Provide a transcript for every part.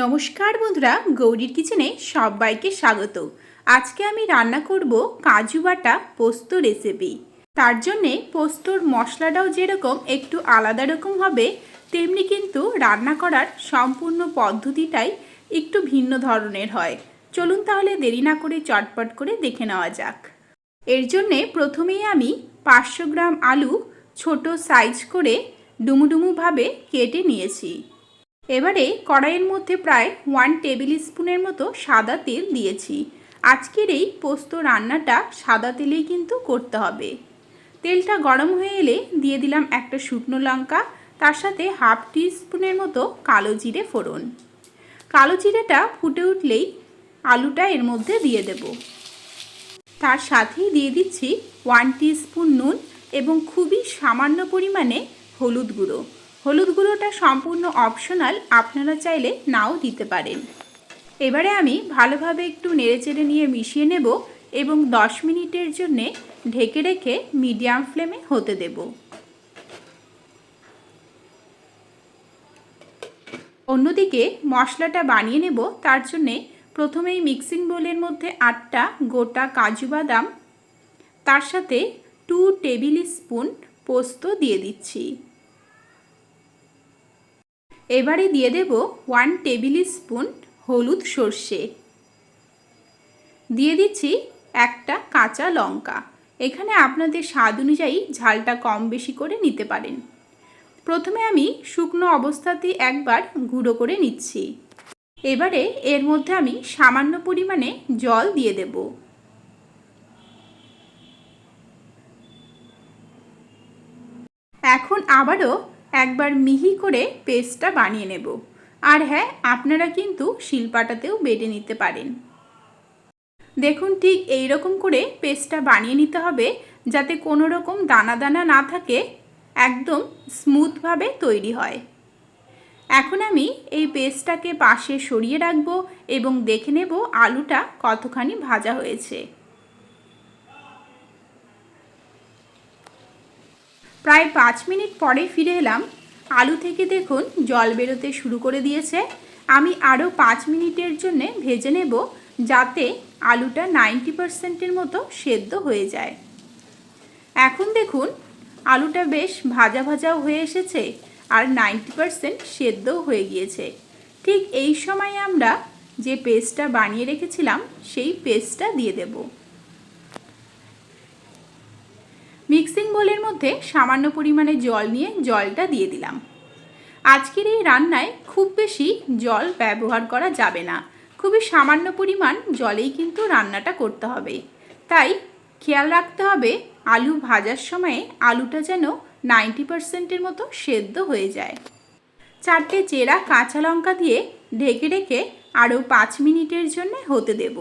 নমস্কার বন্ধুরা, গৌরীর কিচেনে সবাইকে স্বাগত। আজকে আমি রান্না করব কাজু বাটা পোস্ত রেসিপি। তার জন্যে পোস্তর মশলাটাও যেরকম একটু আলাদা রকম হবে, তেমনি কিন্তু রান্না করার সম্পূর্ণ পদ্ধতিটাই একটু ভিন্ন ধরনের হয়। চলুন তাহলে দেরি না করে চটপট করে দেখে নেওয়া যাক। এর জন্যে প্রথমেই আমি পাঁচশো গ্রাম আলু ছোট সাইজ করে ডুমুডুমুভাবে কেটে নিয়েছি। এবারে কড়াইয়ের মধ্যে প্রায় ওয়ান টেবিল স্পুনের মতো সাদা তেল দিয়েছি। আজকের এই পোস্ত রান্নাটা সাদা তেলেই কিন্তু করতে হবে। তেলটা গরম হয়ে এলে দিয়ে দিলাম একটা শুকনো লঙ্কা, তার সাথে হাফ টি স্পুনের মতো কালো জিরে ফোড়ন। কালো জিরেটা ফুটে উঠলেই আলুটা এর মধ্যে দিয়ে দেব। তার সাথেই দিয়ে দিচ্ছি ওয়ান স্পুন নুন এবং খুবই সামান্য পরিমাণে হলুদ গুঁড়ো। হলুদ গুঁড়োটা সম্পূর্ণ অপশনাল আপনারা চাইলে নাও দিতে পারেন। এবারে আমি ভালোভাবে একটু নেড়েচেড়ে নিয়ে মিশিয়ে নেব এবং 10 মিনিটের জন্যে ঢেকে রেখে মিডিয়াম ফ্লেমে হতে দেব। অন্যদিকে মশলাটা বানিয়ে নেব, তার জন্যে প্রথমেই মিক্সিং বোলের মধ্যে আটটা গোটা কাজু বাদাম, তার সাথে টু টেবিল স্পুন পোস্ত দিয়ে দিচ্ছি। এবারে দিয়ে দেব ওয়ান টেবিল স্পুন হলুদ সর্ষে। দিয়ে দিচ্ছি একটা কাঁচা লঙ্কা। এখানে আপনাদের স্বাদ অনুযায়ী ঝালটা কম বেশি করে নিতে পারেন। প্রথমে আমি শুকনো অবস্থাতেই একবার গুঁড়ো করে নিচ্ছি। এবারে এর মধ্যে আমি সামান্য পরিমাণে জল দিয়ে দেব। এখন আবারও একবার মিহি করে পেস্টটা বানিয়ে নেব। আর হ্যাঁ আপনারা কিন্তু শিলপাটাতেও বেটে নিতে পারেন। দেখুন ঠিক এই রকম করে পেস্টটা বানিয়ে নিতে হবে যাতে কোনো রকম দানা দানা না থাকে, একদম স্মুথভাবে তৈরি হয়। এখন আমি এই পেস্টটাকে পাশে সরিয়ে রাখব এবং দেখে নেব আলুটা কতখানি ভাজা হয়েছে। প্রায় পাঁচ মিনিট পরে ফিরে এলাম। আলু থেকে দেখুন জল বেরোতে শুরু করে দিয়েছে। আমি আরও পাঁচ মিনিটের জন্য ভেজে নেব যাতে আলুটা নাইনটি পারসেন্টের মতো সেদ্ধ হয়ে যায়। এখন দেখুন আলুটা বেশ ভাজা ভাজাও হয়ে এসেছে আর নাইনটি পারসেন্ট সেদ্ধও হয়ে গিয়েছে। ঠিক এই সময় আমরা যে পেস্টটা বানিয়ে রেখেছিলাম, সেই পেস্টটা দিয়ে দেবো। মিক্সিং বোলের মধ্যে সামান্য পরিমাণে জল নিয়ে জলটা দিয়ে দিলাম। আজকের এই রান্নায় খুব বেশি জল ব্যবহার করা যাবে না। খুবই সামান্য পরিমাণ জলেই কিন্তু রান্নাটা করতে হবে। তাই খেয়াল রাখতে হবে আলু ভাজার সময়ে আলুটা যেন নাইনটি পারসেন্টের মতো সেদ্ধ হয়ে যায়। চারটে চেরা কাঁচা লঙ্কা দিয়ে ঢেকে রেখে আরও পাঁচ মিনিটের জন্য হতে দেব।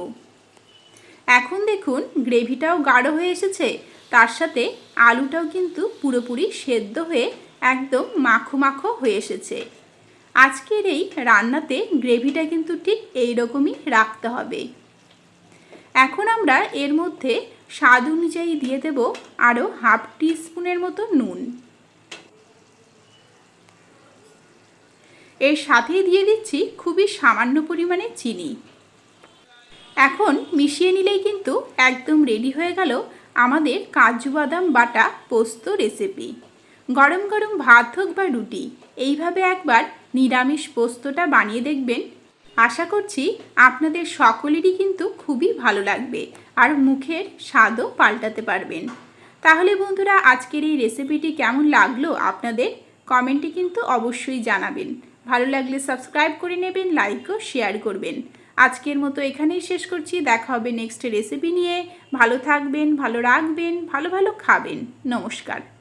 এখন দেখুন গ্রেভিটাও গাঢ় হয়ে এসেছে। তার সাথে আলুটাও কিন্তু পুরোপুরি সেদ্ধ হয়ে একদম মাখো মাখো হয়ে এসেছে। আজকের এই রান্নাতে গ্রেভিটা কিন্তু ঠিক এই রকমই রাখতে হবে। এখন আমরা এর মধ্যে স্বাদ অনুযায়ী দিয়ে দেব আরও হাফ টি স্পুনের মতো নুন। এর সাথেই দিয়ে দিচ্ছি খুবই সামান্য পরিমাণে চিনি। এখন মিশিয়ে নিলেই কিন্তু একদম রেডি হয়ে গেল আমাদের কাজু বাদাম বাটা পোস্ত রেসিপি গরম গরম ভাত হোক বা রুটি, এইভাবে একবার নিরামিষ পোস্তটা বানিয়ে দেখবেন। আশা করছি আপনাদের সকলেরই কিন্তু খুবই ভালো লাগবে আর মুখের স্বাদও পাল্টাতে পারবেন। তাহলে বন্ধুরা, আজকের এই রেসিপিটি কেমন লাগল আপনাদের? কমেন্টে কিন্তু অবশ্যই জানাবেন। ভালো লাগলে সাবস্ক্রাইব করে নেবেন লাইক ও শেয়ার করবেন। আজকের মতো এখানেই শেষ করছি। দেখা হবে নেক্সট রেসিপি নিয়ে। ভালো থাকবেন, ভালো রাখবেন, ভালো ভালো খাবেন। নমস্কার।